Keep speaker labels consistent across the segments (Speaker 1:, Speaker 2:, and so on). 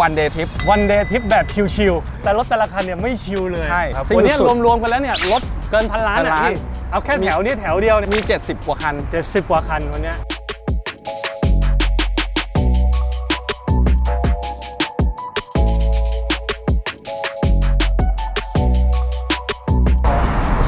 Speaker 1: วันเดย์ทริป
Speaker 2: วันเดย์ทริปแบบชิลๆ แต่รถแต่ละคันเนี่ยไม่ชิลเลย
Speaker 1: ใช่ครับ
Speaker 2: วันนี้
Speaker 1: สุด
Speaker 2: รวมๆกันแล้วเนี่ยรถเกินพันล้าน
Speaker 1: พัน
Speaker 2: อะ
Speaker 1: ล้าน
Speaker 2: พี่เอาแค่แถวนี้แถวเดียวเนี่ย
Speaker 1: มี 70 กว่าคัน
Speaker 2: เจ็ดสิบกว่าคันวันเนี้ย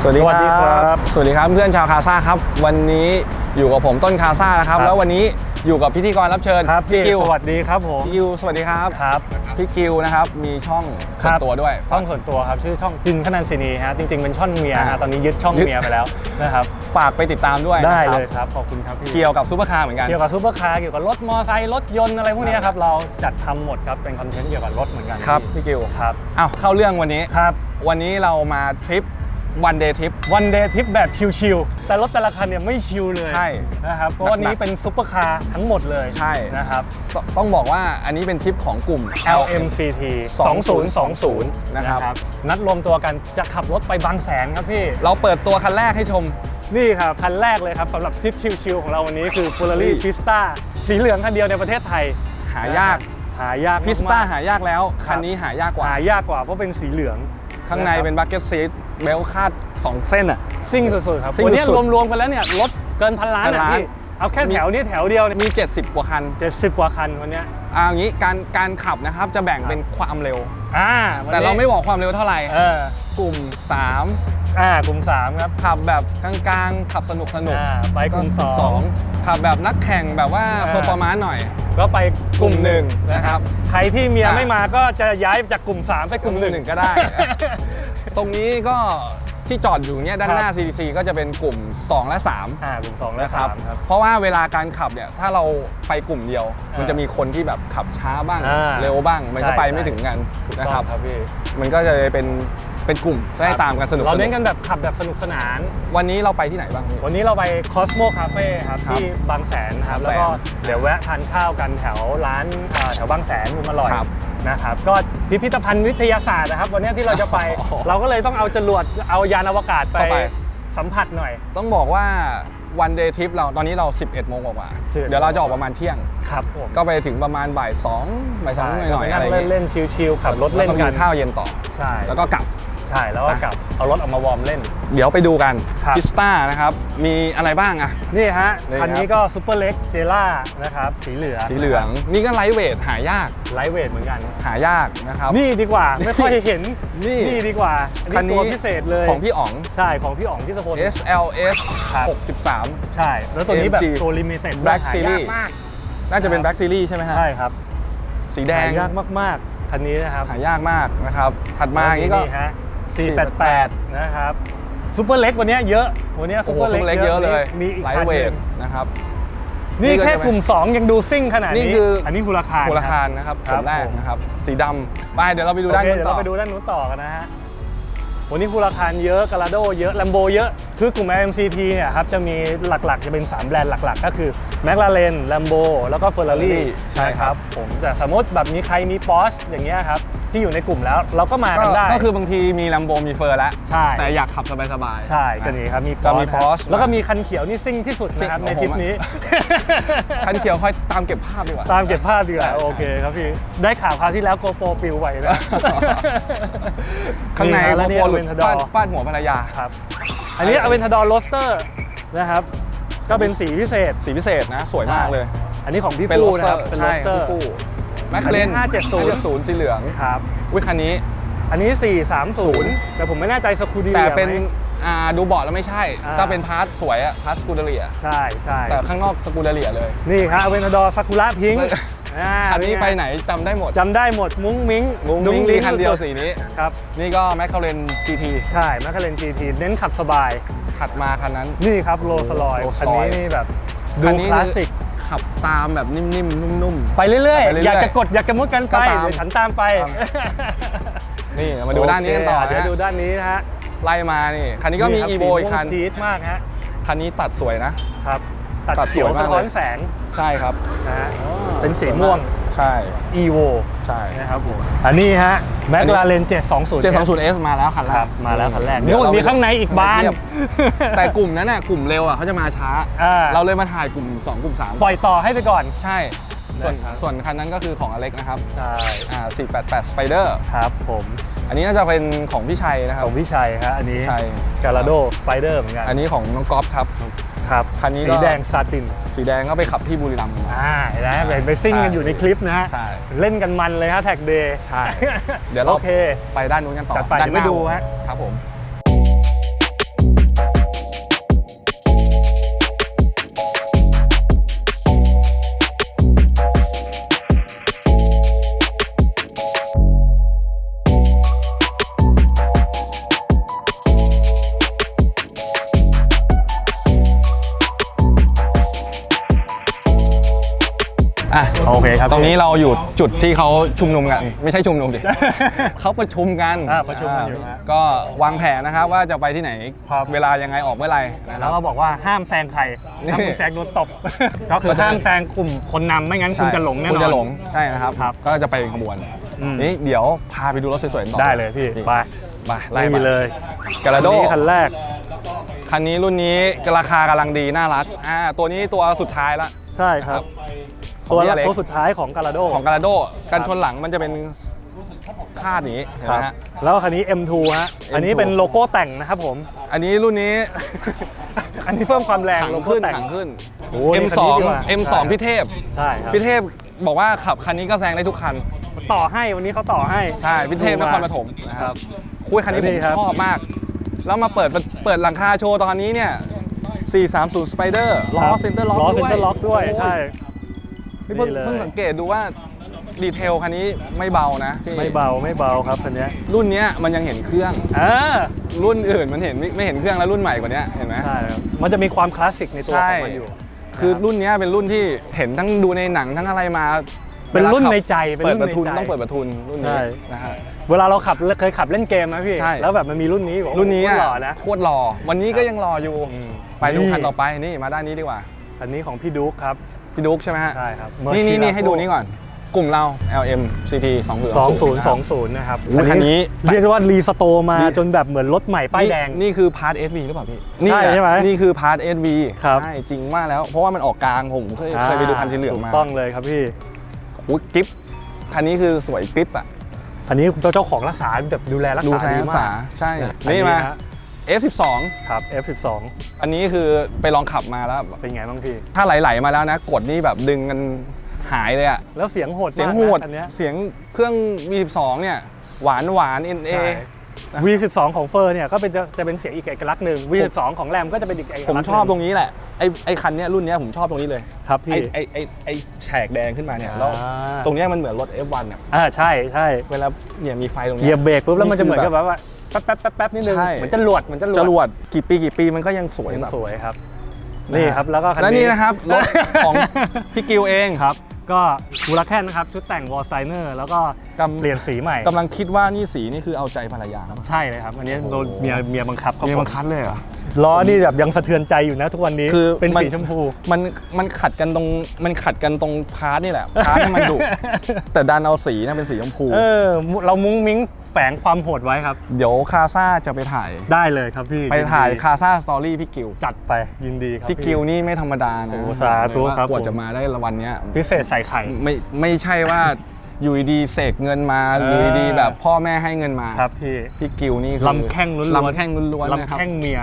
Speaker 1: สวัสดีครับ สวัสดีครับเพื่อนชาวคาซ่าครับ วันนี้อยู่กับผมต้นคาซ่านะครับ แล้ววันนี้ อยู่กับพิธีกรรับเชิญ
Speaker 2: ครับพี่
Speaker 1: กิว
Speaker 2: สวัสดีครับผม
Speaker 1: พี่กิวสวัสดีครับ
Speaker 2: ครับ
Speaker 1: พี่กิวนะครับมีช่อง
Speaker 2: ค
Speaker 1: ส่
Speaker 2: รั
Speaker 1: วน
Speaker 2: บ
Speaker 1: ตัวด้วย
Speaker 2: ช่องส่วนตัวครับชื่อช่องจินขนันศินีฮะจริงๆเป็นช่องเมีย
Speaker 1: อ่า
Speaker 2: ฮะตอนนี้ยึดช่อง
Speaker 1: ยึด
Speaker 2: เมียไปแล้วนะครับ
Speaker 1: ฝากไปติดตามด้วย
Speaker 2: ได้
Speaker 1: นะครับ
Speaker 2: เลยครับขอบคุณครับพี่
Speaker 1: เกี่ยวกับซูเปอร์คาร์เหมือนกัน
Speaker 2: เกี่ยวกับซูเปอร์คาร์เกี่ยวกับรถมอไซค์รถยนต์อะไรพวกเนี้ยครับเราจัดทำหมดครับเป็นคอนเทนต์เกี่ยวกับรถเหมือนกัน
Speaker 1: ครับพี่กิว
Speaker 2: ครับ
Speaker 1: อ้าวเข้าเรื่องวันนี้
Speaker 2: ครับ
Speaker 1: วันนี้เรามาทริป วันเดย์ทริป
Speaker 2: วันเดย์ทริปแบบชิลๆ แต่รถแต่ละคันเนี่ยไม่ชิลเลย
Speaker 1: ใช่
Speaker 2: นะครับ เพราะวันนี้เป็นซุปเปอร์คาร์ทั้งหมดเลย
Speaker 1: ใช่
Speaker 2: นะครับ
Speaker 1: ตต้องบอกว่าอันนี้เป็นทริปของกลุ่ม
Speaker 2: LMCT
Speaker 1: 2020
Speaker 2: 2020
Speaker 1: นะครับ
Speaker 2: นัดรวมตัวกันจะขับรถไปบางแสนครับพี่
Speaker 1: เราเปิดตัวคันแรกให้ชม
Speaker 2: นี่ครับ คันแรกเลยครับสำหรับทริปชิลๆของเราวันนี้คือ Ferrari
Speaker 1: เฮ้ย
Speaker 2: Pista สีเหลืองคันเดียวในประเทศไทย
Speaker 1: หายาก
Speaker 2: หายากมกๆ
Speaker 1: พิสต้าหายากแล้ว คันนี้หายากกว่า
Speaker 2: หายากกว่าเพราะเป็นสีเหลือง
Speaker 1: ข้างในเป็นบักเก็ตซีทเบลคาด 2 เส้นอะ
Speaker 2: ซิ่งสุดๆครับ
Speaker 1: ซิ่ง
Speaker 2: วันนี้
Speaker 1: สุด
Speaker 2: รวมๆกันแล้วเนี่ยรถเกินพันล้าน
Speaker 1: พัน
Speaker 2: อะ
Speaker 1: ล้าน
Speaker 2: พี่เอาแค่แถวนี้แถวเดียวเนี่ย
Speaker 1: มี 70 กว่าคัน
Speaker 2: เจ็ดสิบกว่าคันวันเนี้ย
Speaker 1: เอาอย่างนี้การการขับนะครับจะแบ่งเป็นความเร็ว
Speaker 2: อ่าวัน
Speaker 1: แต่
Speaker 2: นี้
Speaker 1: เราไม่บอกความเร็วเท่าไหร่
Speaker 2: เออ ก
Speaker 1: ลุ่ม
Speaker 2: อ่ากลุ่มสามครับ
Speaker 1: 3ขับแบบกลางๆ ขับสนุกสนุก
Speaker 2: อ่าไปกลุ่มสอง
Speaker 1: สองขับแบบนักแข่งแบบว่า
Speaker 2: อ่า
Speaker 1: เพอร์ฟอร์มานซ์หน่อย
Speaker 2: ก็ไป
Speaker 1: กลุ่มหนึ่งนะครับ
Speaker 2: ใครที่เมีย
Speaker 1: อ่า
Speaker 2: ไม่มาก็จะย้ายจากกลุ่ม 3 ไปกลุ่มหนึ่ง
Speaker 1: ก็ได้ ตรงนี้ก็ ที่จอดอยู่เนี่ยด้านหน้า CDC ก็จะเป็นกลุ่ม 2 และ 3
Speaker 2: อ่ากลุ่ม2และ
Speaker 1: นะครับ
Speaker 2: 3ครับ
Speaker 1: เพราะว่าเวลาการขับเนี่ยถ้าเราไปกลุ่มเดียว
Speaker 2: อ่ามั
Speaker 1: มันจะมีคนที่แบบขับช้าบ้าง
Speaker 2: อ่า
Speaker 1: เร็วบ้าง มันก็
Speaker 2: ใช่
Speaker 1: ไป
Speaker 2: ใช่
Speaker 1: ไม่ถึงกัน
Speaker 2: ถูก
Speaker 1: นะ
Speaker 2: ต้
Speaker 1: ค
Speaker 2: อ
Speaker 1: รั
Speaker 2: ง
Speaker 1: บ
Speaker 2: ครับพี่
Speaker 1: มันก็จะเป็นเป็นกลุ่มได้ตามกันสนุก
Speaker 2: เรา
Speaker 1: ส
Speaker 2: เน้
Speaker 1: นุ
Speaker 2: น
Speaker 1: ก
Speaker 2: กันแบบขับแบบสนุกสนาน
Speaker 1: วันนี้เราไปที่ไหนบ้างพี่
Speaker 2: วันนี้เราไป Cosmo Cafe ครับ
Speaker 1: ครับ
Speaker 2: ที่บางแสนครับ
Speaker 1: บางแสน
Speaker 2: แล้วก็เดี๋ยวแวะทานข้าวกันแถวร้านอ่าแถวบางแสนมุมอร่อย
Speaker 1: ครับ
Speaker 2: นะครับก็พิพิธภัณฑ์วิทยาศาสตร์นะครับ วันนี้ที่เราจะไป
Speaker 1: อ๋อ
Speaker 2: เราก็เลยต้องเอาจรวดเอายานอวกาศไป
Speaker 1: เข้าไป
Speaker 2: สัมผัสหน่อย
Speaker 1: ต้องบอกว่าวันเดย์ทริปเราตอนนี้เรา 11 โมงกว่าๆ
Speaker 2: 11
Speaker 1: เดี๋ยวเราจะออกประมาณเที่ยง
Speaker 2: ครับผม
Speaker 1: ก็ไปถึงประมาณบ่าย2บ่ายสองหน่อยๆอะไรอย่าง
Speaker 2: เล่น
Speaker 1: งี้
Speaker 2: เล่นๆชิลๆขับรถเล่น
Speaker 1: แว
Speaker 2: กัน
Speaker 1: มีข้าวเย็นต่อ
Speaker 2: ใช่
Speaker 1: แล้วก็กลับ
Speaker 2: ใช่แล้วก็กลับเอารถออกมาวอร์มเล่น
Speaker 1: เดี๋ยวไปดูกัน
Speaker 2: ครับ
Speaker 1: พิสต้านะครับ มีอะไรบ้างอะ
Speaker 2: นี่ฮะ
Speaker 1: นี่ครับ
Speaker 2: คันนี้ก็ซูเปอร์เล็กเจล่านะครับสีเหลือง
Speaker 1: สีเหลืองนี่ก็ไลท์เวทหายาก
Speaker 2: ไลท์เวทเหมือนกัน
Speaker 1: หายากนะครับ
Speaker 2: นี่ดีกว่าไม่ค่อยเห็น
Speaker 1: นี่
Speaker 2: นี่ดีกว่า อัน
Speaker 1: คัน
Speaker 2: นี้
Speaker 1: นี้
Speaker 2: ตัวพิเศษเลย
Speaker 1: ของพี่อ๋อง
Speaker 2: ใช่ของพี่อ๋องที่สโพน
Speaker 1: SLS
Speaker 2: ครับ
Speaker 1: 63
Speaker 2: ใช่ แล้วตัวนี้แบบ
Speaker 1: AMG
Speaker 2: ตัวลิมิเต็ด
Speaker 1: Black
Speaker 2: หายาก
Speaker 1: Series
Speaker 2: มาก
Speaker 1: น่าจะเป็น Black Series ใช่ไหมฮะ
Speaker 2: ใช่ครับ
Speaker 1: สีแดง
Speaker 2: หายากมากๆคันนี้นะครับ
Speaker 1: หายากมากนะครับ ถัดมาอย่างนี้ก็
Speaker 2: ฮะ 488 นะครับซูเปอร์เล็กวันนี้เยอะ วันนี้
Speaker 1: โอ้
Speaker 2: ซู
Speaker 1: โห
Speaker 2: เปอร์
Speaker 1: ซุป
Speaker 2: เล็ก
Speaker 1: เล็กเยอะเลย
Speaker 2: มีอีก
Speaker 1: ไล
Speaker 2: คัน
Speaker 1: ท์เว
Speaker 2: หนึ่
Speaker 1: ท
Speaker 2: ง
Speaker 1: นะครับ
Speaker 2: นี่
Speaker 1: นี่ก็
Speaker 2: แค่
Speaker 1: จะเป็น
Speaker 2: กลุ่ม 2 ยังดูซิ่งขนาด
Speaker 1: นี่
Speaker 2: นี้
Speaker 1: คืออั
Speaker 2: อันนี้ฮูลาคาร
Speaker 1: มูลคาร
Speaker 2: บ
Speaker 1: นะครับ
Speaker 2: ค
Speaker 1: ก
Speaker 2: รับ
Speaker 1: ลุ่มแรก
Speaker 2: ผม
Speaker 1: นะครับ สีดำไปเดี๋ยวเราไปดู
Speaker 2: โอ
Speaker 1: ด้าน
Speaker 2: เค
Speaker 1: นู้น
Speaker 2: เดี๋ยว
Speaker 1: ต่อ
Speaker 2: เราไปดูด้านนู้นต่อกันนะฮะวันนี้คูราคารเยอะกาลาโดเยอะแลมโบเยอะ คือกลุ่ม MCT เนี่ยครับจะมีหลักๆ จะเป็น 3 แบรนด์หลักๆ ก็คือ McLaren Lambo แล้วก็ Ferrari
Speaker 1: Ferrari ใช่ครับ
Speaker 2: ผมแต่สมมติแบบมีใครมี Porsche อย่างเงี้ยครับ ที่อยู่ในกลุ่มแล้ว เราก็มากันได้
Speaker 1: ก็คือบางทีมีลัมโบมีเฟอร์แล้ว
Speaker 2: ใช่
Speaker 1: แต่อยากขับสบายๆ
Speaker 2: ใช่ก็นี่ครับมี
Speaker 1: ก็มี
Speaker 2: Porsche
Speaker 1: พอส
Speaker 2: แล้วก็มีคันเขียวนี่ซิ่งที่สุดนะครับ
Speaker 1: ซิ่
Speaker 2: ใน
Speaker 1: ง
Speaker 2: ทริป
Speaker 1: ของผมอะ
Speaker 2: นี้
Speaker 1: คันเขียวค่อยตามเก็บภาพดีกว่า
Speaker 2: ตามเก็บภาพดีกว่า
Speaker 1: ใช่
Speaker 2: โอเคครับพี่ ได้ข่าวคราวที่แล้วโกโปรปิวไหวนะ
Speaker 1: ข้างใน
Speaker 2: แล้วนี่
Speaker 1: โก
Speaker 2: อ
Speaker 1: หลุ
Speaker 2: เว
Speaker 1: ด
Speaker 2: นทดอ
Speaker 1: ฟาด
Speaker 2: ร์
Speaker 1: ฟาดหัวภรรยา
Speaker 2: ครับ อันนี้อเวนทดอร์โรสเตอร์นะครับก็เป็นสีพิเศษ
Speaker 1: สีพิเศษนะ สวยมากเลย
Speaker 2: อันนี้ของพี่
Speaker 1: เป็นโร
Speaker 2: ฟู
Speaker 1: ส
Speaker 2: นะ
Speaker 1: เต
Speaker 2: ค
Speaker 1: อ
Speaker 2: รับ
Speaker 1: ร์
Speaker 2: เป็นโร
Speaker 1: ใช่
Speaker 2: สเตอร์
Speaker 1: คู่ แมคคาเรน
Speaker 2: อันนี้570
Speaker 1: 570สีเหลือง
Speaker 2: ครับ
Speaker 1: วิคันนี้
Speaker 2: อันนี้ 430 แต่ผมไม่แน่ใจสกูดี
Speaker 1: แต่เป็น
Speaker 2: ไหม
Speaker 1: อ่าดูเบาะแล้วไม่ใช่
Speaker 2: อ่า
Speaker 1: ถ้าเป็นพาร์ทสวยอะพาร์ทสกูเดเลีย
Speaker 2: ใช่ใช่
Speaker 1: แต่ข้างนอกสกูเดเลียเลย
Speaker 2: นี่ครับอเวนทดอร์ซากุระพิงค์
Speaker 1: เลยคันนี้ไปไหนจำได้หมด
Speaker 2: จำได้หมดมุ้งมิ้ง
Speaker 1: มุ้งมิ้ง
Speaker 2: มิ้
Speaker 1: ดีคันเดียว
Speaker 2: สุ
Speaker 1: สีนี้
Speaker 2: ครับ
Speaker 1: นี่ก็แมคคาเรน GT
Speaker 2: ใช่แมคคาเรน GT เน้นขับสบาย
Speaker 1: ถัดมาคันนั้น
Speaker 2: นี่ครับโรสลอย
Speaker 1: Rolls
Speaker 2: คันนี้
Speaker 1: Royce
Speaker 2: นี่แบบดู
Speaker 1: คันนี้
Speaker 2: คลาสสิก
Speaker 1: ขับตามแบบนิ่มๆ นุ่ม
Speaker 2: ไปเรื่อย
Speaker 1: ไปเรื่อยๆ
Speaker 2: ๆอยากจะกดอยากจะมุดกันไป
Speaker 1: ก็ตาม
Speaker 2: เดี๋ยวฉันตามไป
Speaker 1: ตามนี่มาดูด้านนี้กันต่อ
Speaker 2: โเคเดี๋ยว
Speaker 1: นะ
Speaker 2: ดูด้านนี้นะฮะ
Speaker 1: ไล่มานี่ คันนี้ก็มี
Speaker 2: ครับ
Speaker 1: อีโว
Speaker 2: สีม่วง
Speaker 1: อีกคัน
Speaker 2: จี๊ดมากฮะ
Speaker 1: คันนี้ตัดสวยนะ
Speaker 2: ครับ ตัด
Speaker 1: ตัดส
Speaker 2: เขียว
Speaker 1: วย
Speaker 2: สะ
Speaker 1: มาก
Speaker 2: ท้อน
Speaker 1: เลย
Speaker 2: แสง
Speaker 1: ใช่ครับ
Speaker 2: นะฮะเป็นสีม่วง
Speaker 1: ใช่
Speaker 2: evo
Speaker 1: ใช่
Speaker 2: นะครับผมอันนี้ฮะ McLaren 720
Speaker 1: 720S มาแล้วคันแร
Speaker 2: ครั
Speaker 1: ก
Speaker 2: บมาแล้วคันแรก
Speaker 1: เดี๋ยว
Speaker 2: นู่น
Speaker 1: เรา
Speaker 2: มีข้างในอีกบาน
Speaker 1: เทียแต่กลุ่มนั้นน่ะกลุ่มเร็วอะเขาจะมาช้า
Speaker 2: อ่า
Speaker 1: เราเลยมาถ่ายกลุ่ม 2 กลุ่ม 3
Speaker 2: ปล่อยต่อให้ไปก่อน
Speaker 1: ใช่ ส่วน
Speaker 2: นะครับ
Speaker 1: ส่วนคันนั้นก็คือของอเล็กนะครับ
Speaker 2: ใช่
Speaker 1: อ่า488 Spider
Speaker 2: ครับผม
Speaker 1: อันนี้น่าจะเป็นของพี่ชัยนะค
Speaker 2: ข
Speaker 1: รับ
Speaker 2: องพี่ชัยฮะอันนี้
Speaker 1: ใช่
Speaker 2: การาโดสไปเดอร์เหมือนกัน
Speaker 1: อันนี้ของน้องก๊อฟครับ
Speaker 2: ครับ
Speaker 1: คันนี้ก็
Speaker 2: สีแดงซาติน
Speaker 1: สีแดงก็ไปขับที่บุรีรัมย์มา
Speaker 2: อ่าเห็นไหมเป็นไปซิ่งกันอยู่ในคลิปนะฮะ
Speaker 1: ใช่
Speaker 2: เล่นกันมันเลยฮะแท็กเดย์
Speaker 1: ใช่ เดี๋ยวเรา
Speaker 2: โอเค
Speaker 1: ไปด้านนู้นกันต่อ
Speaker 2: จัดไป
Speaker 1: ด้านหน้า
Speaker 2: เดี๋ยวไปดูฮะ
Speaker 1: ครับผม
Speaker 2: คครับ
Speaker 1: ตรงนี้เราอยู่จุดที่เขาชุมนุมกัน ไม่ใช่ชุมนุมดิ เขาประชุมกัน
Speaker 2: อ่าประชุมกันอยู่ฮะ
Speaker 1: ก็วางแผนนะครับว่าจะไปที่ไหน
Speaker 2: ครับ
Speaker 1: เวลายังไงออกเมื่อไหร่นะค
Speaker 2: แล้
Speaker 1: รั
Speaker 2: ว
Speaker 1: บ
Speaker 2: ก็บอกว่าห้ามแซงใคร
Speaker 1: นี่
Speaker 2: ห้ามคุณแซงโดนตบ ก็คือห้ามแซงกลุ่มคนนำไม่งั้นคุณจะหลงแน่นอน
Speaker 1: คุณจะหลงใช่นะครับ
Speaker 2: ครับ
Speaker 1: ก็จะไปขบวน
Speaker 2: อืม
Speaker 1: นี่เดี๋ยวพาไปดูรถสวยๆต่อ
Speaker 2: ได้เลยพี่ไป
Speaker 1: ไปไล่
Speaker 2: นี่
Speaker 1: มา
Speaker 2: เลย
Speaker 1: กระโด
Speaker 2: คันนี้คันแรก
Speaker 1: คันนี้รุ่นนี้ราคากำลังดีน่ารักอ่าตัวนี้ตัวสุดท้ายละ
Speaker 2: ใช่ครับ
Speaker 1: ของ
Speaker 2: ตัว
Speaker 1: พี่อเล็ก
Speaker 2: ตัวสุดท้ายของการาโด
Speaker 1: ของกา a าโดกันชนหลังมันจะเป็นคาดอย่างนี้เห็น
Speaker 2: ค
Speaker 1: ไห
Speaker 2: รั
Speaker 1: ม
Speaker 2: บ
Speaker 1: ฮะ
Speaker 2: แล้วคันนี้ M2 ฮะ อันนี้
Speaker 1: M2
Speaker 2: เป็นโลโก้แต่งนะครับผม
Speaker 1: อันนี้รุ่นนี้
Speaker 2: อันนี้เพิ่มความแรง
Speaker 1: ถัง
Speaker 2: โลโก้
Speaker 1: ขึ้น
Speaker 2: แต่ง
Speaker 1: ถังขึ้น
Speaker 2: โอ้นี่คัน
Speaker 1: M2
Speaker 2: นี้ดีกว่า
Speaker 1: M2
Speaker 2: ใช่
Speaker 1: พี่เทพ
Speaker 2: ใช่ครับ
Speaker 1: พี่เทพบอกว่าขับคันนี้ก็แซงได้ทุกคัน
Speaker 2: ต่อให้วันนี้เขาต่อให้
Speaker 1: ใช่พี่เทพนครปฐมนะครับคุยคันนี้ผ
Speaker 2: นี่
Speaker 1: ม
Speaker 2: ครับ
Speaker 1: ชอบมาก แล้วมาเปิดเปิดหลังคาโชว์ตอนนี้เนี่ย 430 Spider ล้อเซนเตอร์ล็อก
Speaker 2: ล้อ
Speaker 1: ด้วย
Speaker 2: เซ็นเตอร์ล็อกด้วย
Speaker 1: โอ้
Speaker 2: ใช่
Speaker 1: นี่เพิ่ง
Speaker 2: นี่เลย
Speaker 1: เพิ่งสังเกตดูว่าดีเทลคันนี้ไม่เบานะพี่
Speaker 2: ไม่เบาไม่เบาครับคันเนี้ย
Speaker 1: รุ่นเนี้ยมันยังเห็นเครื่อง
Speaker 2: อ่า
Speaker 1: รุ่นอื่นมันเห็นไม่ไม่เห็นเครื่องแล้วรุ่นใหม่กว่านี้เห็นไหม
Speaker 2: ใช่ครับมันจะมีความคลาสสิกในตัวของมันอยู่
Speaker 1: คือ
Speaker 2: นะบ
Speaker 1: รุ่นเนี้ยเป็นรุ่นที่เห็นทั้งดูในหนังทั้งอะไรมา
Speaker 2: เป็นรุ่นในใจ
Speaker 1: เว
Speaker 2: เป็น
Speaker 1: ลาขับเปิด
Speaker 2: รุ่น
Speaker 1: ประทุน
Speaker 2: ในใจ
Speaker 1: ต้องเปิดประทุนรุ่น
Speaker 2: ใช่
Speaker 1: นี้นะฮะ
Speaker 2: เวลาเราขับเคยขับเล่นเกมนะพี่
Speaker 1: ใช่
Speaker 2: แล้วแบบมันมีรุ่นนี้บอก
Speaker 1: รุ่นนี้
Speaker 2: โอ้โห
Speaker 1: อะ
Speaker 2: หล่อนะ
Speaker 1: โคตรหล่อวันนี้ก็ยังหล่ออยู่
Speaker 2: อืม
Speaker 1: ไปดู
Speaker 2: นี่
Speaker 1: คันต่อไปนี่มาด้านนี้ดีกว่า
Speaker 2: คันนี้ของพี่ดุ๊กครับ
Speaker 1: พี่ดุ๊กใช่ไหมฮะ
Speaker 2: ใช่ครับ
Speaker 1: นี่นี่นี่
Speaker 2: Murcielago
Speaker 1: ให้ดูนี่ก่อน กลุ่มเรา LM CT 2020
Speaker 2: 2020 นะครับ
Speaker 1: โอ้ยคันนี้
Speaker 2: เรียกได้ว่ารีสโตร์มา
Speaker 1: นี่
Speaker 2: จนแบบเหมือนรถใหม่ป้ายแดง
Speaker 1: นี่นี่คือพาร์ท SV หรือเปล่าพี่
Speaker 2: ใช่
Speaker 1: นี่แหละ
Speaker 2: ใช่ไหม
Speaker 1: นี่คือพาร์ท SV
Speaker 2: ครับ
Speaker 1: ใช่จริงมากแล้วเพราะว่ามันออกกลางผมเคยเคยไปดูคันสีเหลืองมา
Speaker 2: ถูกต้องเลยครับพี่
Speaker 1: อุ๊ยกิ๊บคันนี้คือสวยปิ๊บอะ
Speaker 2: คันนี้เจ้าของรักษาแบบดูแลรัก
Speaker 1: ดู
Speaker 2: ษา
Speaker 1: แล
Speaker 2: ดี
Speaker 1: รัก
Speaker 2: มา
Speaker 1: ษาก ใช่
Speaker 2: อั
Speaker 1: นี่มา
Speaker 2: ฮะ
Speaker 1: F12
Speaker 2: ครับ F12
Speaker 1: อันนี้คือไปลองขับมาแล้ว
Speaker 2: เป็นไงบ้างพี่
Speaker 1: ถ้าไหลๆมาแล้วนะ กดนี่แบบดึงกันหายเลยอะ
Speaker 2: แล้วเสียงโหด
Speaker 1: เสียง
Speaker 2: มาก
Speaker 1: โหด
Speaker 2: นะคันเนี้ย
Speaker 1: เสียงเครื่อง V12 เนี่ย หวานหวาน NA
Speaker 2: ใช่ V12 ของเฟอร์เนี่ยก็เป็นจะจะเป็นเสียงอีกเอกลักษณ์หนึ่ง V12 ของแรมก็จะเป็นอีกเอกลักษณ์
Speaker 1: ผมชอบตรงนี้แหละ ไอ้ไอ้คันเนี้ยรุ่นเนี้ยผมชอบตรงนี้เลย
Speaker 2: ครับ
Speaker 1: ไอ้
Speaker 2: พี่
Speaker 1: ไอ้ไอ้ไอ้แฉกแดงขึ้นมาเนี่ยแล้ว
Speaker 2: อ่า
Speaker 1: ตรงเนี้ยมันเหมือนรถ F1 อะ
Speaker 2: อ่าใช่ใช่
Speaker 1: เวลาเนี่ยมีไฟตรง
Speaker 2: เห
Speaker 1: เนี้
Speaker 2: ยียบเบรกปุ๊บแล้วมันจะเหมือน
Speaker 1: นี่
Speaker 2: กับ
Speaker 1: คือแบบ
Speaker 2: ว่า แป๊บแป๊บแป๊บแป๊บนิดนึง
Speaker 1: ใช่
Speaker 2: เหมือนจะหลวดเหมือนจะหลวด
Speaker 1: จรวดกี่ปีกี่ปีมันก็ยังสวย
Speaker 2: ยัง
Speaker 1: แบบ
Speaker 2: สวยครับ นี่ครับแล้วก็คัน
Speaker 1: และ
Speaker 2: นี้
Speaker 1: นี่นะครับรถของพี่กิวเอง
Speaker 2: ครับก็มูลแคนนะครับ ชุดแต่งวอลสไตเนอร์แล้วก็
Speaker 1: กำ
Speaker 2: เปลี่ยนสีใหม่
Speaker 1: กำลังคิดว่านี่สีนี่คือเอาใจภรรยาครับ
Speaker 2: ใช่เลยครับ อันนี้โดน
Speaker 1: โอ้โห
Speaker 2: เมียเมียบังคับครับ
Speaker 1: มี
Speaker 2: ผม
Speaker 1: บังคับเลยเหรอ
Speaker 2: ล้อนี่แบบยังสะเทือนใจอยู่นะทุกวันนี้
Speaker 1: คือ
Speaker 2: เป็น
Speaker 1: มัน
Speaker 2: สีชมพู
Speaker 1: มันมันขัดกันตรงมันขัดกันตรงพาร์ทนี่แหละพาร์ทนี่มันดุแต่ดันเอาสีนะเป็นสีชมพู
Speaker 2: เออ เรามุ้งมิ้ง แฝงความโหดไว้ครับ
Speaker 1: เดี๋ยวคาซ่าจะไปถ่าย
Speaker 2: ได้เลยครับพี่
Speaker 1: ไปถ่าย
Speaker 2: ยินดี
Speaker 1: คาซ่าสตอรี่พี่กิว
Speaker 2: จัดไปยินดีครับ
Speaker 1: พี่กิวนี่ไม่ธรรมดานะ
Speaker 2: โอ้สาธุครับ
Speaker 1: กว่า
Speaker 2: ผม
Speaker 1: จะมาได้รางวัลเนี้ย
Speaker 2: พิเศษใส่ไข่
Speaker 1: ไม่ไม่ใช่ว่าอยู่ดีๆเสกเงินมาหรือดีๆแบบพ่อแม่ให้เงินมา
Speaker 2: ครับพี่
Speaker 1: พี่กิวนี่คือ
Speaker 2: ลำแข้งล้วนๆ
Speaker 1: ลำแข้งล้วนๆนะ
Speaker 2: ลำ
Speaker 1: ครับ
Speaker 2: แข้งเมีย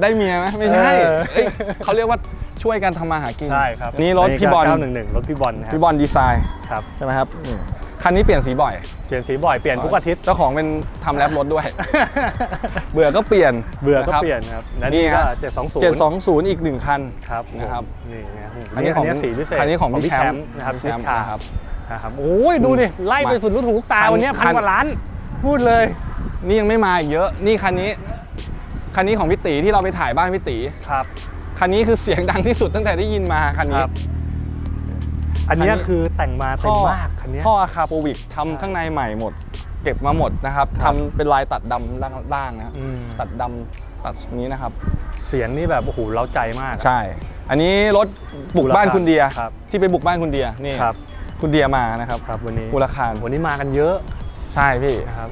Speaker 1: ได้เมียไหมไม่ใช่
Speaker 2: เออ
Speaker 1: เอ้ยเขาเรียกว่าช่วยกันทำมาหากิน
Speaker 2: ใช่ครับ
Speaker 1: นี่รถพี่บอล
Speaker 2: 911รถพี่บอลนะครับ
Speaker 1: พี่บอลดีไซน์
Speaker 2: ครับ
Speaker 1: ใช่ไหมครับอืม คันนี้เปลี่ยนสีบ่อย
Speaker 2: เปลี่ยนสีบ่อยเปลี่ยนทุกอาทิตย์
Speaker 1: เจ้าของเป็นทำแรปรถด้วย เบื่อก็เปลี่ยน
Speaker 2: เบื่อก็ะ
Speaker 1: ครับ
Speaker 2: เปลี่ยนครับและ
Speaker 1: นี่
Speaker 2: นี่ก็
Speaker 1: ฮะ
Speaker 2: 720
Speaker 1: 720 อีกหนึ่งคัน
Speaker 2: ครับ
Speaker 1: นะครับ
Speaker 2: นี่นะ
Speaker 1: อันนี้ของ
Speaker 2: นี้สีพิเศษ
Speaker 1: อันนี้ของพี่
Speaker 2: พี่
Speaker 1: แช
Speaker 2: แช
Speaker 1: ม
Speaker 2: ม
Speaker 1: ป์
Speaker 2: ป์นะครับ
Speaker 1: พี่
Speaker 2: พิ
Speaker 1: แช
Speaker 2: ช
Speaker 1: มป์
Speaker 2: คา
Speaker 1: นะครับ
Speaker 2: นะครับโอ้ยดูดิไล่ไป
Speaker 1: มา
Speaker 2: สุดลูกหูลูกตา
Speaker 1: คัน
Speaker 2: วันเนี้ย
Speaker 1: คั
Speaker 2: พัน
Speaker 1: น
Speaker 2: กว่าล้าน พูดเลย
Speaker 1: นี่ยังไม่มาอีกเยอะ นี่คันนี้ คันนี้ของพี่ตีที่เราไปถ่ายบ้านพี่ตี
Speaker 2: ครับ
Speaker 1: คันนี้คือเสียงดังที่สุดตั้งแต่ได้ยินมาคัน
Speaker 2: ค
Speaker 1: นี้
Speaker 2: รับ อันเนี้ย
Speaker 1: คันนี้
Speaker 2: คือแต่งมาเต็มมากคันเนี้ย
Speaker 1: ท่ออาคาโปวิก
Speaker 2: ใช่
Speaker 1: ทำข้างในใหม่หมด เก็บมาหมดนะครับ
Speaker 2: ครับ
Speaker 1: ทำเป็นลายตัดดำล่างๆนะครับ
Speaker 2: อืม
Speaker 1: ตัดดำตัดนี้นะครับ
Speaker 2: เสียงนี่แบบโอ้โหเล้าใจมาก
Speaker 1: ใช่ อันนี้รถบุก
Speaker 2: มูลค่า
Speaker 1: บ้านคุณเดีย
Speaker 2: ครับ
Speaker 1: ที่ไปบุกบ้านคุณเดียนี่
Speaker 2: ครับ
Speaker 1: คุณเดียมานะครับ
Speaker 2: ครับวันนี้
Speaker 1: มูลค่า
Speaker 2: วันนี้มากันเยอะ
Speaker 1: ใช่พี่
Speaker 2: นะครับ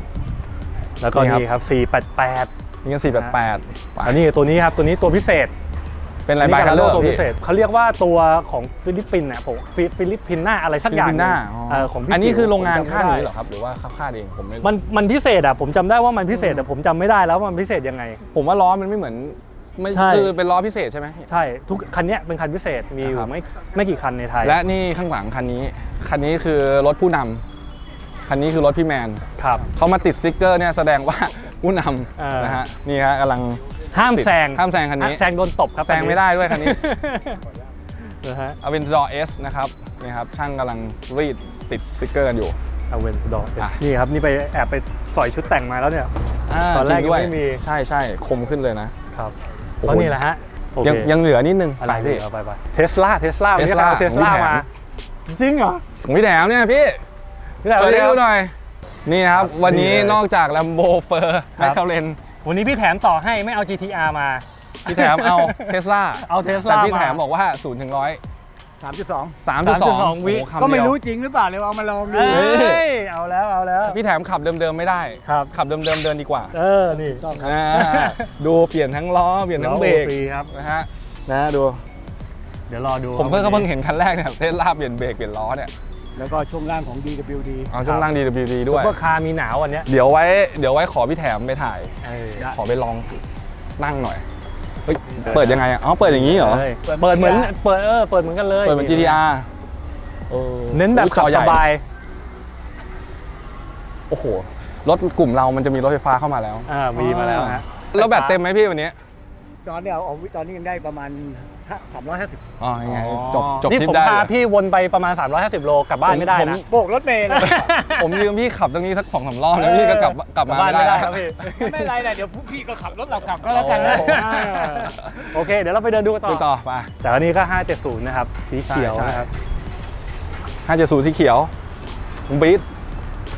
Speaker 2: แล้วก็
Speaker 1: นี่ครับ
Speaker 2: นี่ครับ 488
Speaker 1: นี่ก็สี่แปดแปด
Speaker 2: อันนี้ตัวนี้ครับตัวนี้ตัวพิเศษ
Speaker 1: เป็นอะไร
Speaker 2: นี่
Speaker 1: Bicolor
Speaker 2: กาโดตัว
Speaker 1: พี่
Speaker 2: พิเศษเขาเรียกว่าตัวของฟิลิปปินส์เนี่ยผมฟิฟิลิปปินน่าอะไรสักอย่าง
Speaker 1: ฟิลิปปิน
Speaker 2: ห
Speaker 1: น่า
Speaker 2: นึ่ง
Speaker 1: อ๋อ
Speaker 2: เออของพี่
Speaker 1: อันนี้
Speaker 2: จิ๋ว
Speaker 1: คือโรงงาน
Speaker 2: ผมจำ
Speaker 1: ค่า
Speaker 2: ไม่
Speaker 1: นี้
Speaker 2: ได้
Speaker 1: เหรอครับหรือว่าเขาค่าเองผมไม่
Speaker 2: มันมันพิเศษอะผมจำได้ว่ามันพิเศษแต่ผมจำไม่ได้แล้วว่ามันพิเศษยังไง
Speaker 1: ผมว่าล้อมันไม่เหมือนไม่
Speaker 2: ใช่
Speaker 1: คือเป็นล้อพิเศษใช่ไหม
Speaker 2: ใช่ทุกคันเนี้ยเป็นคันพิเศษมีอ
Speaker 1: นะค
Speaker 2: ยู่
Speaker 1: รับ
Speaker 2: ไม่ไม่กี่คันในไทย
Speaker 1: และนี่ข้างหลังคันนี้ คันนี้คือรถผู้นำคันนี้คือรถพี่แมน
Speaker 2: ครับ
Speaker 1: เขามาติดสติ๊กเกอร์เนี่ยแสดงว่า ผู้น
Speaker 2: เออำ
Speaker 1: นะฮะนี่ฮะกำลัง
Speaker 2: ห้าม
Speaker 1: ติด
Speaker 2: แซง
Speaker 1: ห้ามแซงคันนี้
Speaker 2: แซงโดนตบครับ
Speaker 1: แซงไม่ได้ด้วยคันนี้
Speaker 2: นะฮะ
Speaker 1: เอาเป็นดอเอสนะครับนี่ครับช่างกำลังรีดติดสติ๊กเกอร์กันอยู่
Speaker 2: เอาเวนดอร์
Speaker 1: อะ
Speaker 2: นี่ครับนี่ไปแอบไปสอยชุดแต่งมาแล้วเนี่ยาตอนแรก
Speaker 1: จงด้วย
Speaker 2: ยังไม่มี
Speaker 1: ใช่ใช่คมขึ้นเลยนะ
Speaker 2: ครับ
Speaker 1: โอ้โห
Speaker 2: ก็นี่แหละฮะโอเค
Speaker 1: ยังยังเหลือนิดนึง
Speaker 2: อะไร
Speaker 1: ไป
Speaker 2: พี่
Speaker 1: พี่
Speaker 2: เอาไปไปเทสลาเทสลา
Speaker 1: Tesla
Speaker 2: เทสลา
Speaker 1: ของพี่แถม
Speaker 2: มา จริงเหรอ
Speaker 1: ของพี่แถมเนี่ยพี่
Speaker 2: พี่แถม
Speaker 1: เปิดให้
Speaker 2: เดี๋ยว
Speaker 1: ดูหน่อย นี่ครับ
Speaker 2: ครับ
Speaker 1: วันนี้
Speaker 2: นี่เลย
Speaker 1: นอกจาก Lambo เฟอร์
Speaker 2: ครั
Speaker 1: แม
Speaker 2: บ
Speaker 1: คคาเรน
Speaker 2: วันนี้พี่แถมต่อให้ไม่เอา GTR มา
Speaker 1: พี่แถมเอาเทสลา
Speaker 2: เอา Tesla
Speaker 1: แต่พี่
Speaker 2: มา
Speaker 1: แถมบอกว่า0ูนย์ถึงร้อย
Speaker 3: สามจุดสอง
Speaker 1: สามจุดสอง
Speaker 2: 3.2วิ
Speaker 3: ก็ไม่รู้จริงหรือเปล่าเลยเอามาลองดู
Speaker 2: เอ้ยเอาแล้วเอาแล้ว
Speaker 1: พี่แถมขับเดิมๆไม่ได้
Speaker 2: ครับ
Speaker 1: ขับเดิมๆเดินดีกว่า
Speaker 2: เออนี่
Speaker 1: อ่าดูเปลี่ยนทั้งล้อเปลี่ยนทั้งเบรก
Speaker 2: ฟรีครับ
Speaker 1: นะฮะนะดู
Speaker 2: เดี๋ยวรอดู
Speaker 1: ผมเพิ่ง
Speaker 2: ครับ
Speaker 1: ก็เพิ่งเห็นคันแรกเนี่ยเทสลาเปลี่ยนเบรกเปลี่ยนล้อเนี่ย
Speaker 3: แล้วก็ช่วงล่างของ DWD
Speaker 1: เอาช่วงล่าง DWD
Speaker 2: ซุ
Speaker 1: ด้
Speaker 2: ป
Speaker 1: วย
Speaker 2: เปอร์คาร์มีหนาววันเนี้ย
Speaker 1: เดี๋ยวไว้ เดี๋ยวไว้ขอพี่แถมไปถ่าย
Speaker 2: เออ
Speaker 1: ขอไปลองนั่งหน่อยเฮ้ยเปิดยังไงอะอ๋อเปิดอย่างนี้เหรอ
Speaker 2: เฮ้ยเปิดเหมือนเปิดเออเปิดเหมือนกันเลย
Speaker 1: เปิดเป็น GTR ออ
Speaker 2: เน้นแบบ
Speaker 1: อุ๊ย
Speaker 2: ขับ
Speaker 1: จอให
Speaker 2: ส
Speaker 1: ญ่
Speaker 2: บาย
Speaker 1: โอ้โห รถกลุ่มเรามันจะมีรถไฟฟ้าเข้ามาแล้ว
Speaker 2: อ่ามีมาแล้วฮะ
Speaker 1: แล้วแบตเต็มไหมพี่วันนี้
Speaker 3: ตอนนี้เอาเอาตอนนี้ยังได้ประมาณ สามร้อยห้าสิบ
Speaker 1: อ๋อยังไง
Speaker 2: อ๋อ
Speaker 1: จบจบ
Speaker 2: นี่
Speaker 1: ทริป
Speaker 2: ผม
Speaker 1: ได้
Speaker 2: พา
Speaker 1: เลย
Speaker 2: พี่วนไปประมาณ 350 โลกลับบ้านไม่ได้
Speaker 1: ผม
Speaker 2: นะ
Speaker 3: โบกรถเมล์นะ
Speaker 1: ผมยืมพี่ขับตรงนี้สักสองสามรอบแล้วพี่ก็กลับกลับมา
Speaker 2: บ้าน
Speaker 1: ไม่
Speaker 2: ไม่
Speaker 1: ได้
Speaker 2: ได้ครับพี่
Speaker 3: ไม่เป็นไรนะเดี๋ยวพี่ก็ขับรถเรากลับก็แล้วกันนะ
Speaker 1: โอ้
Speaker 3: อ่า
Speaker 2: โอเค เดี๋ยวเราไปเดินดูกันต่
Speaker 1: ดู
Speaker 2: อ
Speaker 1: ต่อไป
Speaker 2: แต่อันนี้ก็ 570 นะครับ สีเขียว
Speaker 1: ใช่ใช่
Speaker 2: นะครับ
Speaker 1: ห้าเจ็ดศูนย์สีเขียวบีท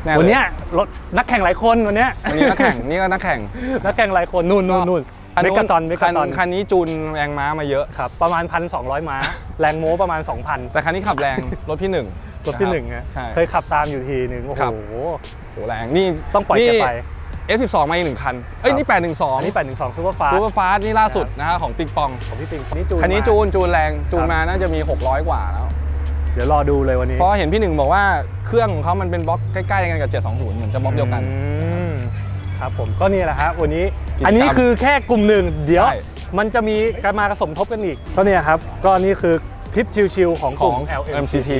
Speaker 1: แน่เลย
Speaker 2: วันเนี้ยรถนักแข่งหลายคนวันเนี้ย
Speaker 1: วันนี้นักแข่งนี่ก็นักแข่ง
Speaker 2: นักแข่งหลายคนนู่นนู่นนู่น เมกาตอนเม
Speaker 1: คั
Speaker 2: กาตอน
Speaker 1: คันนี้จูนแรงม้ามาเยอะ
Speaker 2: ครับประมาณ 1,200 ม้า แรงโม้ประมาณ 2,000
Speaker 1: แต่คันนี้ขับแรง รถพี่หนึ่ง
Speaker 2: รถที่ะ
Speaker 1: คบ
Speaker 2: หนึ่งนะ
Speaker 1: ใช่
Speaker 2: เคยขับตามอยู่ทีหนึ่งโอ้
Speaker 1: ครับ
Speaker 2: โห
Speaker 1: โหแรงนี่
Speaker 2: ต้องปล่อยแกไป
Speaker 1: F12 มาอีกหนึ่งคัน เอ้ย
Speaker 2: ครับ
Speaker 1: นี่ 812
Speaker 2: อันนี้ 812ซูเปอร์ฟาส
Speaker 1: ซูเปอร์ฟาสนี่ล่าสุดนะฮะของติ๊กปอง
Speaker 2: ของพี่ปิงนี่จูน
Speaker 1: คันนี้
Speaker 2: มา
Speaker 1: จูนจูนแรงจูน
Speaker 2: ครับ
Speaker 1: มาน่าจะมี 600 กว่าแล้ว
Speaker 2: เดี๋ยวรอดูเลยวันนี้
Speaker 1: เพราะเห็นพี่หนึ่งบอกว่าเครื่องของเขามันเป็นบล็อกใกล้ๆกันกับ 720 เหมือนจะบล็อกเดียวกัน
Speaker 2: อืม ครับผมก็นี่แหละฮะวันนี้
Speaker 1: กิจกรรม
Speaker 2: อันนี้คือแค่กลุ่มหนึ่งเดี๋ยว
Speaker 1: ใช่
Speaker 2: มันจะมีการมากระสมทบกันอีกก็เนี่ยครับก็นี่คือทริปชิลๆของ
Speaker 1: ข
Speaker 2: ก
Speaker 1: อ
Speaker 2: ลุ่
Speaker 1: ง
Speaker 2: ม LMCT
Speaker 1: MCT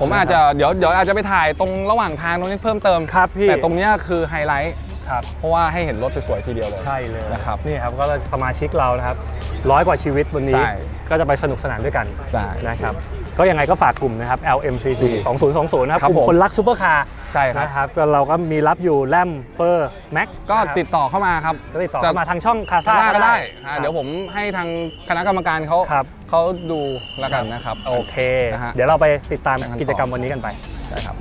Speaker 1: ผมอาจจะเดี๋ยวเดี๋ยวอาจจะไปถ่ายตรงระหว่างทางตรงนี้เพิ่มเติม
Speaker 2: ครับพี่
Speaker 1: แต่ตรงเนี้ยคือไฮไลท์
Speaker 2: ครับ
Speaker 1: เพราะว่าให้เห็นรถสวยๆทีเดียวเลย
Speaker 2: ใช่เลย
Speaker 1: นะครับ
Speaker 2: นี่ครับก็สมาชิกเรานะครับร้อยกว่าชีวิตวันนี้
Speaker 1: ใช่
Speaker 2: ก็จะไปสนุกสนานด้วยกัน
Speaker 1: ได้
Speaker 2: นะครับ ก็ยังไงก็ฝากกลุ่มนะครับ LMCT 2020นะครับ
Speaker 1: ครับ
Speaker 2: กลุ่
Speaker 1: ผม ม
Speaker 2: คนรักซูเปอร์คาร์
Speaker 1: ใช่ครับ
Speaker 2: นะครับก็เราก็มีรับอยู่แลมเปอร์แม็ก
Speaker 1: ก็ติดต่อเข้ามาครับ
Speaker 2: ก็ติดต่อเข้ามาทางช่องคา
Speaker 1: ซา
Speaker 2: ซ่า
Speaker 1: ร่าก็ได้อ่า
Speaker 2: ครับ
Speaker 1: เดี๋ยวผมให้ทางคณะกรรมการเขา
Speaker 2: ครับ
Speaker 1: เขาดูแล้วกันนะครับ
Speaker 2: โอเค
Speaker 1: นะฮะ
Speaker 2: เดี๋ยวเราไปติดตาม
Speaker 1: ไปกันต่อ
Speaker 2: กิจกรรมวันนี้กันไป
Speaker 1: ใช่ครับ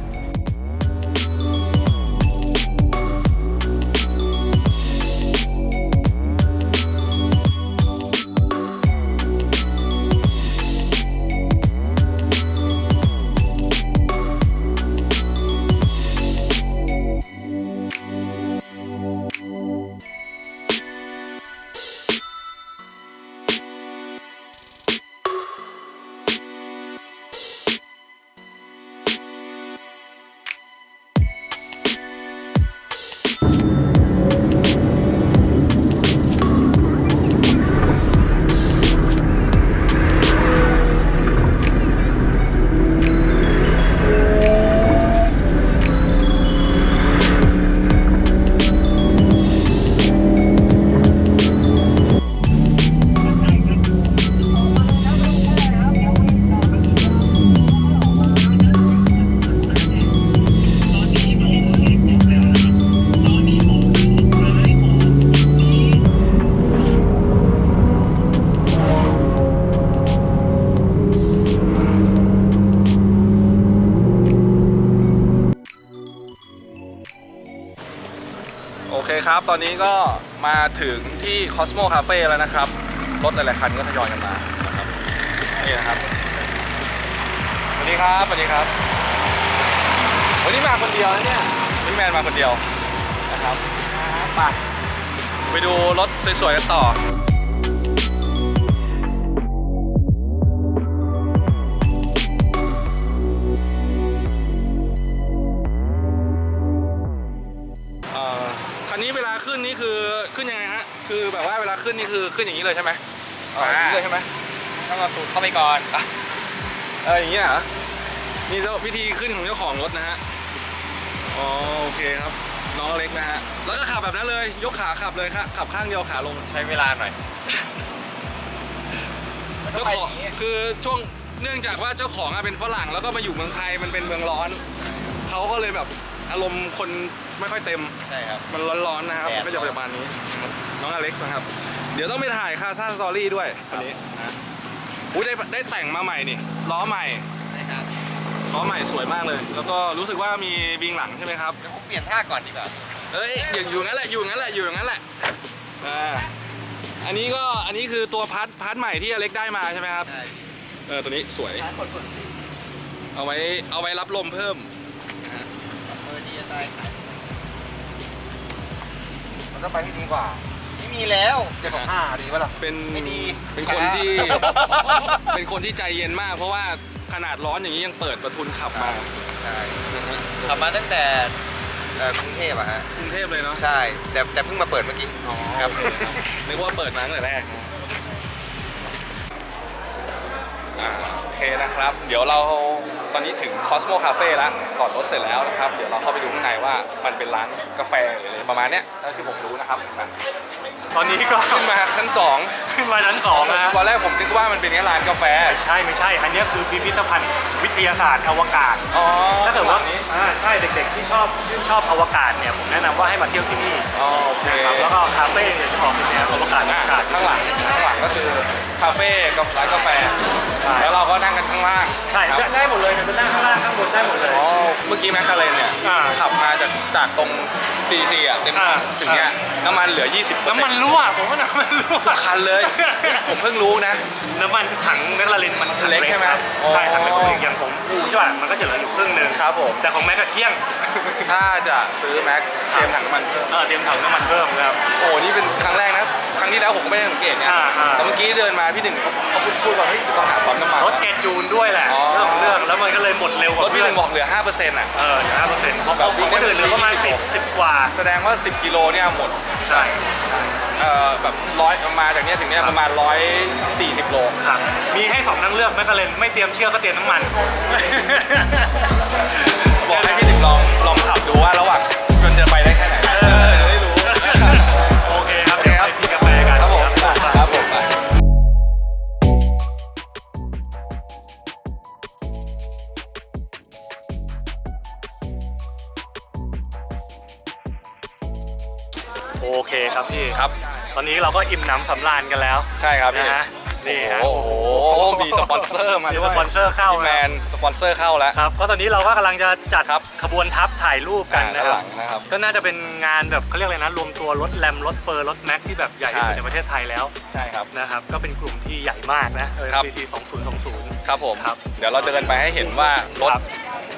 Speaker 1: คครับ ตอนนี้ก็มาถึงที่ Cosmo Cafe แล้วนะครับ รถหลายๆคันก็ทยอยกันมานะครับนี่นะครับสวัสดีครับสวัสดีครับ วันนี้มาคนเดียวนะเนี่ยพี่แมนมาคนเดียวนะครับไปไปดูรถสวยๆกันต่อ นนี่คือขึ้นอย่างนี้เลยใช่ไหมอ๋ออย่างนี้เลยใช่ไหม
Speaker 4: ต้องเอาตูดเข้าไปก่อน
Speaker 1: เอออย่างเงี้ยเหรอนี่เจ้าวิธีขึ้นของเจ้าของรถนะฮะอ๋อโอเคครับ น้องเล็กนะฮะแล้วก็ขับแบบนั้นเลยยกขาขับเลยครับขับข้างเดียวขาลง
Speaker 4: ใช้เวลาหน่อย
Speaker 1: เจ้าของคือช่วงเนื่องจากว่าเจ้าของอะเป็นฝรั่งแล้วก็มาอยู่เมืองไทยมันเป็นเมืองร้อนเขาก็เลยแบบอารมณ์คนไม่ค่อยเต็ม
Speaker 4: ใช่ครับ
Speaker 1: มันร้อนๆนะครับ
Speaker 4: แดด
Speaker 1: ก็จะประมาณนี้น้องอเล็กซ์นะครับ เดี๋ยวต้องไปถ่ายคาซ่าสตอรี่ด้วยวันนี้นะอุ้ยได้ได้แต่งมาใหม่นี่ล้อใหม่
Speaker 4: ใช่ครับ
Speaker 1: ล้อใหม่สวยมากเลย แล้วก็รู้สึกว่ามีบิงหลังใช่ไหมครับ
Speaker 4: เดี๋ยวผมเปลี่ยนท่าก่อนดีกว่า
Speaker 1: เอ้ยอยู่อยู่งั้นแหละอยู่งั้นแหละอยู่อย่างนั้นแหละอ่าอันนี้ก็อันนี้คือตัวพาร์ทพาร์ทใหม่ที่อเล็กได้มาใช่ไหมครับ
Speaker 4: ใช่
Speaker 1: เออตัวนี้สวยเอาไว้เอาไว้รับลมเพิ่ม
Speaker 4: เออดีจะตายขาย
Speaker 3: มันต้องไปที่ดีกว่า
Speaker 4: ไม่มีแล้ว
Speaker 3: เจ็ดของห้าดีป่ะล่ะ
Speaker 1: เป็น
Speaker 4: ไม่ดี
Speaker 1: เป็นคนที่ เป็นคนที่ใจเย็นมาก เพราะว่าขนาดร้อนอย่างนี้ยังเปิดประทุนขับมา
Speaker 4: ใช่ขับมาตั้งแต่เอ่อกรุงเทพอะฮะ
Speaker 1: กรุงเทพเลยเนาะ
Speaker 4: ใช่ แต่แต่เพิ่งมาเปิดเมื่อกี้
Speaker 1: อ๋อ
Speaker 4: ครับ
Speaker 1: โอเคครับนึกว่าเปิดมาตั้งแต่แรก อ่าโอเคนะครับ เดี๋ยวเราตอนนี้ถึง Cosmo Cafe แล้วก่อนรถเสร็จแล้วนะครับ เดี๋ยวเราเข้าไปดูข้างในว่ามันเป็นร้านกาแฟหรืออะไรประมาณเนี้ยเท่าที่ผมรู้นะครับมา
Speaker 2: ตอนนี้ก็
Speaker 1: ขึ้นมาชั้นสอง
Speaker 2: ขึ้นมาชั้นสองนะ
Speaker 1: ตอนแรกผมนึกว่ามันเป็นแค่ร้านกาแฟ
Speaker 2: ใช่ไม่ใช่ อันนี้คือพิพิธภัณฑ์วิทยาศาสตร์อวกาศ
Speaker 1: อ๋อ
Speaker 2: ถ้าเกิดว่า
Speaker 1: นี้
Speaker 2: อ่าใช่เด็กๆที่ชอบชื่นชอบอวกาศเนี่ยผมแนะนำว่าให้มาเที่ยวที่นี่
Speaker 1: อ๋อโอเค
Speaker 2: นะครับแล้วก็คาเฟ่เนี่ยจะออกเป็น แนวอวกาศอ
Speaker 1: อะ
Speaker 2: วกาศ
Speaker 1: ข้างหลังข้างหลังก็คือคาเฟ่กับร้านกาแฟ
Speaker 2: ใช่
Speaker 1: แล้วเราก็นั่งกันข้างล่าง
Speaker 2: ใช่
Speaker 1: ครับ
Speaker 2: ได้หมดเลยเนี่ยจะนั่งข้างล่างข้างบนได้หมดเลย
Speaker 1: อ๋อเมื่อกี้แมคคาเรนเนี่ย
Speaker 2: อ่า
Speaker 1: ขับมาจากจากตรง CC อะเต็ม
Speaker 2: อ่า
Speaker 1: ถึงเนี้ยน้ำมันเหลือ 20
Speaker 2: น้ำมันรั่วผมว่าน้ำมันรั่ว
Speaker 1: ทุกคันเลย ผมเพิ่งรู้นะ
Speaker 2: น้ำมันถังแมคลาเรนมันถัง
Speaker 1: เล็กใช่ไหม
Speaker 2: ครับ
Speaker 1: อ๋อ
Speaker 2: ใช่ถังเล็กกว่าอย่างผมอูใช่ป่ะมันก็จะเหลืออยู่ครึ่งหนึง
Speaker 1: ครับผม
Speaker 2: แต่ของแม็กก็เที่ยง
Speaker 1: ถ้าจะซื้อแม็กเตรียมถังน้ำมันเพิ่ม
Speaker 2: เออเตรียมถังน้ำมันเพิ่มครับ
Speaker 1: โอ้นี่เป็นครั้งแรกนะ ครั้งที่แล้วผมก็ไม่ได้สังเกตเนี่ย
Speaker 2: อ่าอ่า
Speaker 1: แต่เมื่อกี้เดินมาพี่หนึ่งเขาเขาพูดพูดว่าเฮ้ยเดี๋ยวต้องหาปั๊มน้ำมัน
Speaker 2: รถแกนจูนด้วยแหละ
Speaker 1: อ๋อ
Speaker 2: เรื่องของเรื่องแล้วมันก็เลยหมดเร็วก
Speaker 1: ร
Speaker 2: ว่า
Speaker 1: ถพี่
Speaker 2: เพื่
Speaker 1: ห
Speaker 2: อน
Speaker 1: นึ่งบอกเหลือ5%อะ
Speaker 2: เออเดี๋ยวห้าเปอร์เซ็นต์เพราะ
Speaker 1: แบบ
Speaker 2: ผมก็
Speaker 1: วิ่งได้
Speaker 2: เดินเหลือประมาณ
Speaker 1: ยี่สิ
Speaker 2: สิ
Speaker 1: บบ
Speaker 2: สิบกว่า
Speaker 1: แสดงว่า 10 กิโลเนี่ยหมด
Speaker 2: ใช่
Speaker 1: เอ่อแบบร้อยมาจากเนี้ยถึงเนี้ยประมาณ 140 โล
Speaker 2: ครับมีให้สองทางเลือกแมคลาเรนไม่เตรียมเชือกก็เตรียมน้ำมัน
Speaker 1: บอกให้พี่หนึ่งลองลองขับดูว่าระหว่างจนจะไปได้แค่ไหน
Speaker 2: เออ คครับพี่
Speaker 1: ครับ
Speaker 2: ตอนนี้เราก็อิ่มหนำสำราญกันแล้ว
Speaker 1: ใช่ครับพี่
Speaker 2: นะฮะนี่ฮะ
Speaker 1: โอ้โหมีสปอนเซอร์มา
Speaker 2: มี
Speaker 1: ด้วย
Speaker 2: สปอนเซอร์เข้า
Speaker 1: พี่แม
Speaker 2: นะ
Speaker 1: นสปอนเซอร์เข้าแล้ว
Speaker 2: ครับก็ตอนนี้เราก็กำลังจะจัด
Speaker 1: ครับ
Speaker 2: ขบวนทัพถ่ายรูปกันนะค
Speaker 1: ด้า
Speaker 2: รับ
Speaker 1: หลังนะครับ
Speaker 2: ก็น่าจะเป็นงานแบบเขาเรียกอะไรนะ รวมตัวรถแรมรถเฟอร์รถแม็กที่แบบใหญ่ที่สุด
Speaker 1: ใช่
Speaker 2: ในประเทศไทยแล้ว
Speaker 1: ใช่ครับ
Speaker 2: นะครับ ก็เป็นกลุ่มที่ใหญ่มากนะเออ
Speaker 1: ครับ
Speaker 2: CT 2020
Speaker 1: ครับผม
Speaker 2: ครับ
Speaker 1: เดี๋ยวเราจะเดินไปให้เห็นว่ารถ
Speaker 2: ครับ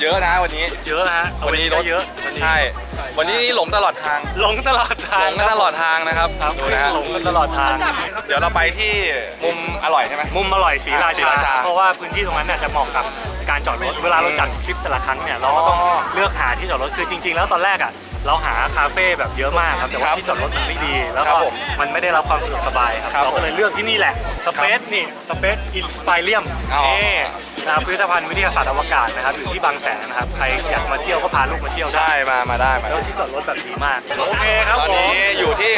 Speaker 1: เยอะนะวันนี้
Speaker 2: เยอะฮะ
Speaker 1: วันนี้รถ
Speaker 2: เยอะวันนี้
Speaker 1: ใช่ วันนี้หลงตลอดทาง
Speaker 2: หลงตลอดทาง
Speaker 1: หลงกันตลอดทางนะครับ
Speaker 2: ครับ
Speaker 1: ดูนะฮะ
Speaker 2: หลงกันตลอดทาง
Speaker 1: เดี๋ยวเราไปที่มุมอร่อยใช่ไหม
Speaker 2: มุมอร่อยศรีรา
Speaker 1: ศรีรา
Speaker 2: ชา
Speaker 1: ชา
Speaker 2: เพราะว่าพื้นที่ตรงนั้นเนี่ยจะเหมาะกับการจอดรถ เวลาเราจัดทริปแต่ละครั้งเนี่ยเราก็ต้อง
Speaker 1: อ๋อ
Speaker 2: เลือกหาที่จอดรถ คือจริง ๆ แล้วตอนแรกอะ เราหาคาเฟ่แบบเยอะมากครับแต่
Speaker 1: ค
Speaker 2: ว่า
Speaker 1: รับ
Speaker 2: ที่จอดรถมันไม่ดี แล้ว
Speaker 1: ครั
Speaker 2: ก็
Speaker 1: บผม
Speaker 2: มันไม่ได้รับความสะดวกสบายครับ
Speaker 1: ครับ
Speaker 2: เราก็เลยเลือกที่นี่แหละสเปซนี่สเปซอินสไปเรียม
Speaker 1: อ๋อ
Speaker 2: นี่นะครับพิพิธภัณฑ์วิทยาศาสตร์อวกาศนะครับอยู่ที่บางแสนนะครับใครอยากมาเที่ยวก็พาลูกมาเที่ยวได้
Speaker 1: ใช่มามาได้มา
Speaker 2: แล้วที่จอดรถแบบดีมากโอเคครับ
Speaker 1: ตอน
Speaker 2: ผม
Speaker 1: นี้อยู่ที่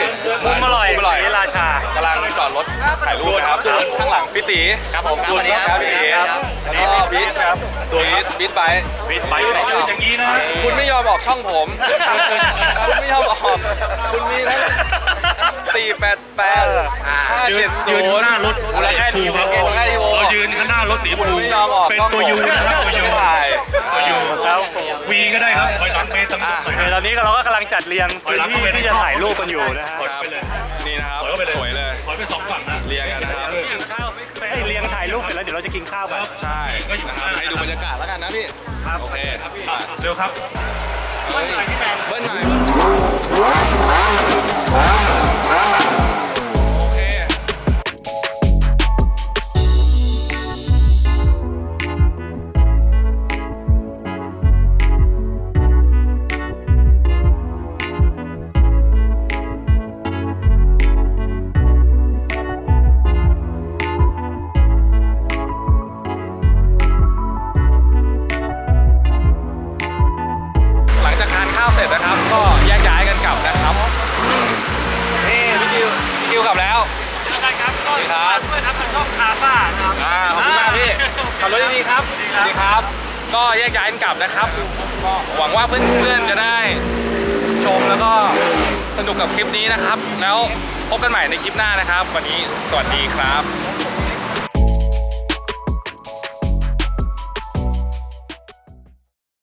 Speaker 2: มุมอร่อย
Speaker 1: มุมอร่อย
Speaker 2: ศรีราชา
Speaker 1: กำลังจอดรถถ่ายรูปนะครับข้างหลังพี่ตี
Speaker 4: ครับผมครับสวัสดีครับ
Speaker 1: พี่ตี
Speaker 2: ครับ
Speaker 1: แล้วก็บิ๊กครับบิ๊กบิ๊กไบค์
Speaker 2: วิดไปอย่างนี้นะ
Speaker 1: คุณไม่ยอมออกช่องผม คุณไม่ยอมออกคุณมีทั้ง 488 570
Speaker 5: หน้ารถ
Speaker 1: มูลค่าดีโวมูลค่าดีโว
Speaker 5: เรายืนข้างหน้ารถสีชม
Speaker 1: คุณ
Speaker 5: พู
Speaker 1: ไม่ยอมออก
Speaker 5: เป็น
Speaker 1: ช่อง
Speaker 5: ตัวยู
Speaker 1: ผม
Speaker 5: นะครับตัวยู
Speaker 1: ไม่ถ่าย
Speaker 5: ตัวยู
Speaker 2: ครับ
Speaker 5: วีก็ได้ครับถอยหลังไปตรง
Speaker 1: อะ
Speaker 5: นู้นหน่อย
Speaker 2: เออตอนนี้เราก็กำลังจัดเรียงพื้นที่ที่จะถ่ายรูปกันอยู่นะฮะ
Speaker 5: ถอยไปเลย
Speaker 1: นี่นะครับ
Speaker 5: ถอยเข้าไปเลย
Speaker 1: สวยเลย
Speaker 5: ถอยไปสองฝั่งนะ
Speaker 1: เรียงกันนะครับ
Speaker 2: กินข้าวไอ้ยเรียงถ่ายรูปเสร็จแล้วเดี๋ยวเราจะกินข้าวกัน
Speaker 1: ใช่นะครับ ให้ดูบรรยากาศแล้วกันนะพี่
Speaker 2: ครับ
Speaker 1: โอเค
Speaker 5: เร็วครับ
Speaker 1: เบิ้ลหน่อยพี่แมน เบิ้ลหน่อย รถดีๆครับสวัสดีครับ ก็แยกย้ายกันกลับนะครับ ก็หวังว่าเพื่อนๆจะได้ชมแล้วก็สนุกกับคลิปนี้นะครับ แล้วพบกันใหม่ในคลิปหน้านะครับ วันนี้สวัสดีครับ